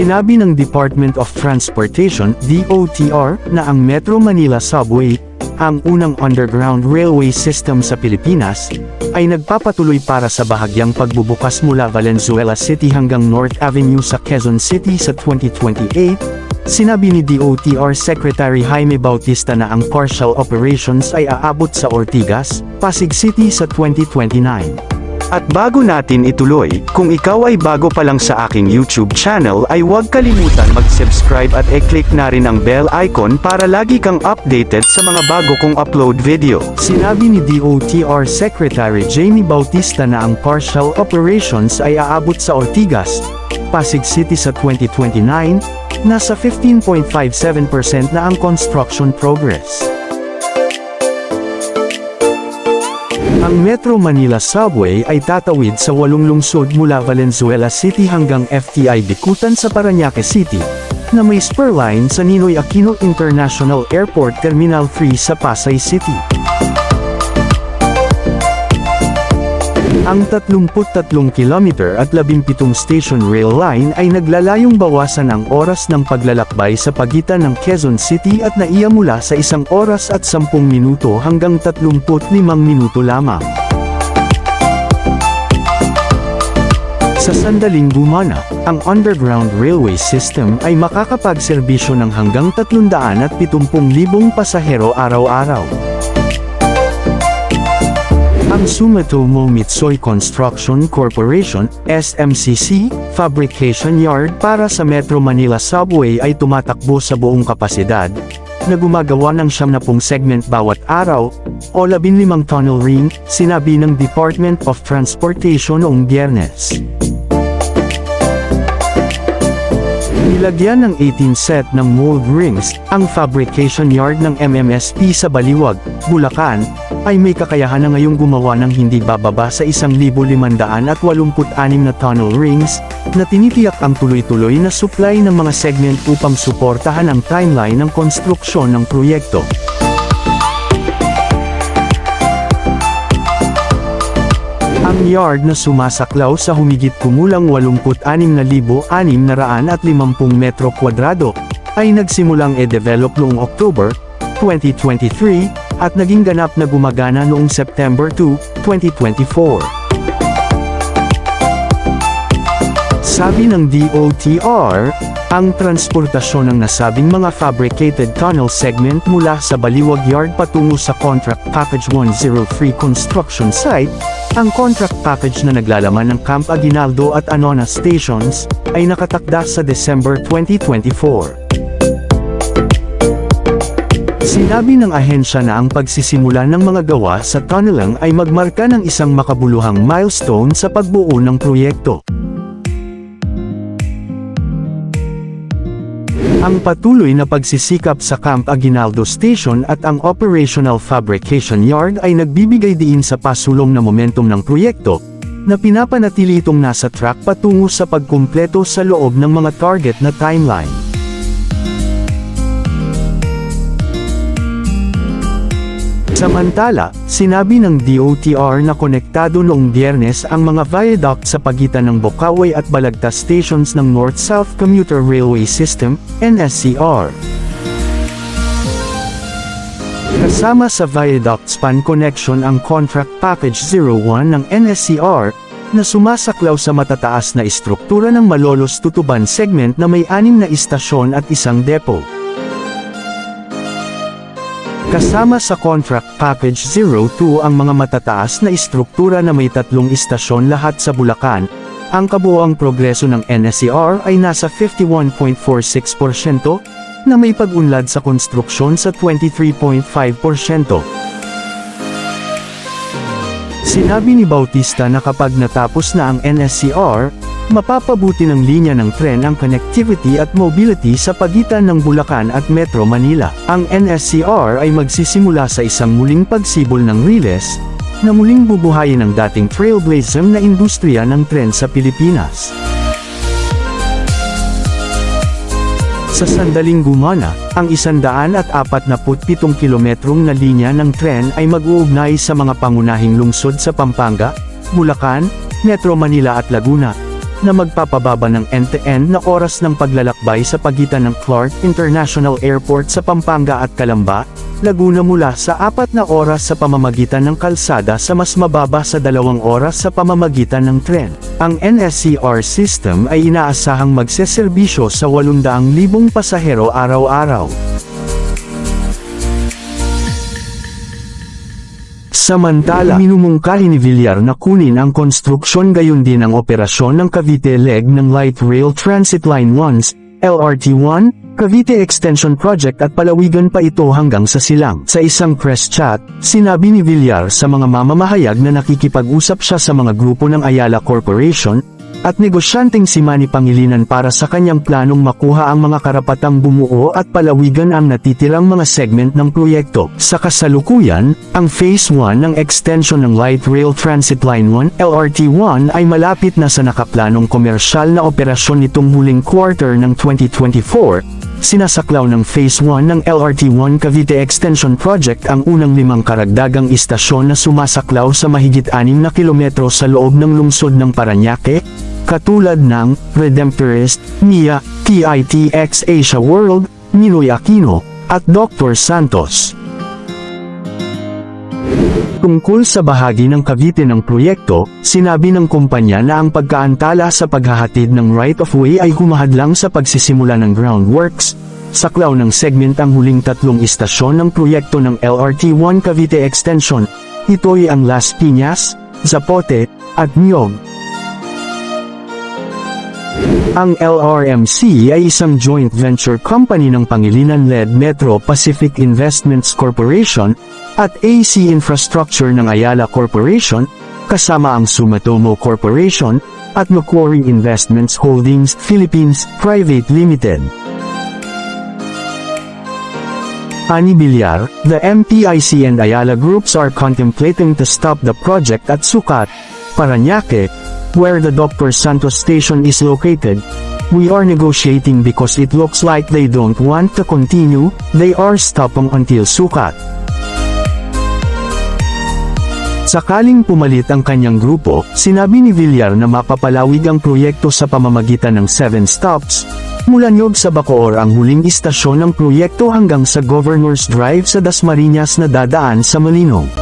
Sinabi ng Department of Transportation DOTR na ang Metro Manila Subway, ang unang underground railway system sa Pilipinas, ay nagpapatuloy para sa bahagyang pagbubukas mula Valenzuela City hanggang North Avenue sa Quezon City sa 2028, Sinabi ni DOTR Secretary Jaime Bautista na ang partial operations ay aabot sa Ortigas, Pasig City sa 2029. At bago natin ituloy, kung ikaw ay bago pa lang sa aking YouTube channel ay huwag kalimutan mag-subscribe at e-click na rin ang bell icon para lagi kang updated sa mga bago kong upload video. Sinabi ni DOTR Secretary Jamie Bautista na ang partial operations ay aabot sa Ortigas, Pasig City sa 2029, nasa 15.57% na ang construction progress. Ang Metro Manila Subway ay tatawid sa walong lungsod mula Valenzuela City hanggang FTI Bikutan sa Parañaque City, na may spur line sa Ninoy Aquino International Airport Terminal 3 sa Pasay City. Ang 33 kilometer at 17 station rail line ay naglalayong bawasan ang oras ng paglalakbay sa pagitan ng Quezon City at naiya mula sa isang oras at 10 minuto hanggang 35 minuto lamang. Sa sandaling bumana, ang underground railway system ay makakapagserbisyo ng hanggang 370,000 pasahero araw-araw. Ang Sumitomo Mitsui Construction Corporation, SMCC, fabrication yard para sa Metro Manila Subway ay tumatakbo sa buong kapasidad, na gumagawa ng 70 segment bawat araw, o 15 tunnel ring, sinabi ng Department of Transportation noong biyernes. Nilagyan ng 18 set ng mold rings, ang fabrication yard ng MMSP sa Baliwag, Bulacan, ay may kakayahan na ngayong gumawa ng hindi bababa sa 1,586 na tunnel rings, na tinitiyak ang tuloy-tuloy na supply ng mga segment upang suportahan ang timeline ng konstruksyon ng proyekto. Ang yard na sumasaklaw sa humigit kumulang 86,650 metro kwadrado, ay nagsimulang e-develop noong October 2023, at naging ganap na gumagana noong September 2, 2024. Sabi ng DOTR, ang transportasyon ng nasabing mga fabricated tunnel segment mula sa Baliwag Yard patungo sa Contract Package 103 construction site, ang contract package na naglalaman ng Camp Aguinaldo at Anona stations, ay nakatakda sa December 2024. Sinabi ng ahensya na ang pagsisimula ng mga gawa sa tunneling ay magmarka ng isang makabuluhang milestone sa pagbuo ng proyekto. Ang patuloy na pagsisikap sa Camp Aguinaldo Station at ang Operational Fabrication Yard ay nagbibigay diin sa pasulong na momentum ng proyekto, na pinapanatili itong nasa track patungo sa pagkumpleto sa loob ng mga target na timeline. Samantala, sinabi ng DOTR na konektado noong biyernes ang mga viaduct sa pagitan ng Bokaway at Balagtas stations ng North-South Commuter Railway System, NSCR. Kasama sa viaduct span connection ang Contract Package 01 ng NSCR, na sumasaklaw sa matataas na istruktura ng Malolos Tutuban segment na may anim na istasyon at isang depot. Kasama sa Contract Package 02 ang mga matataas na istruktura na may tatlong istasyon lahat sa Bulacan. Ang kabuoang progreso ng NSCR ay nasa 51.46%, na may pag-unlad sa konstruksyon sa 23.5%. Sinabi ni Bautista na kapag natapos na ang NSCR, mapapabuti ng linya ng tren ang connectivity at mobility sa pagitan ng Bulacan at Metro Manila. Ang NSCR ay magsisimula sa isang muling pagsibol ng Riles, na muling bubuhayin ang dating trailblazer na industriya ng tren sa Pilipinas. Sa sandaling gumana, ang 147 kilometrong na linya ng tren ay mag-uugnay sa mga pangunahing lungsod sa Pampanga, Bulacan, Metro Manila at Laguna, na magpapababa ng end-to-end na oras ng paglalakbay sa pagitan ng Clark International Airport sa Pampanga at Calamba, Laguna mula sa apat na oras sa pamamagitan ng kalsada sa mas mababa sa dalawang oras sa pamamagitan ng tren. Ang NSCR system ay inaasahang magseserbisyo sa 800,000 pasahero araw-araw. Samantala, minumungkahi ni Villar na kunin ang konstruksyon gayon din ang operasyon ng Cavite leg ng Light Rail Transit Line 1, LRT1, Cavite Extension Project at palawigan pa ito hanggang sa silang. Sa isang press chat, sinabi ni Villar sa mga mamamahayag na nakikipag-usap siya sa mga grupo ng Ayala Corporation, at negosyanteng si Manny Pangilinan para sa kanyang planong makuha ang mga karapatang bumuo at palawigan ang natitirang mga segment ng proyekto. Sa kasalukuyan, ang Phase 1 ng extension ng Light Rail Transit Line 1 LRT1 ay malapit na sa nakaplanong komersyal na operasyon nitong huling quarter ng 2024, Sinasaklaw ng Phase 1 ng LRT1 Cavite Extension Project ang unang limang karagdagang istasyon na sumasaklaw sa mahigit 6 na kilometro sa loob ng lungsod ng Paranaque, katulad ng Redemptorist, NIA, TITX Asia World, Niloy Aquino, at Dr. Santos. Tungkol sa bahagi ng Cavite ng proyekto, sinabi ng kumpanya na ang pagkaantala sa paghahatid ng right-of-way ay humahadlang sa pagsisimula ng groundworks. Saklaw ng segment ang huling tatlong istasyon ng proyekto ng LRT-1 Cavite Extension. Ito ay ang Las Piñas, Zapote, at Nyog. Ang LRMC ay isang joint venture company ng Pangilinan-led Metro Pacific Investments Corporation at AC Infrastructure ng Ayala Corporation, kasama ang Sumitomo Corporation at Macquarie Investments Holdings Philippines Private Limited. Ani Bilyar, the MPIC and Ayala groups are contemplating to stop the project at Sucat, Paranaque, where the Dr. Santos station is located. We are negotiating because it looks like they don't want to continue, they are stopping until Sucat. Sakaling pumalit ang kanyang grupo, sinabi ni Villar na mapapalawig ang proyekto sa pamamagitan ng 7 stops, mula Nyog sa Bacoor ang huling istasyon ng proyekto hanggang sa Governor's Drive sa Dasmariñas na dadaan sa Malino.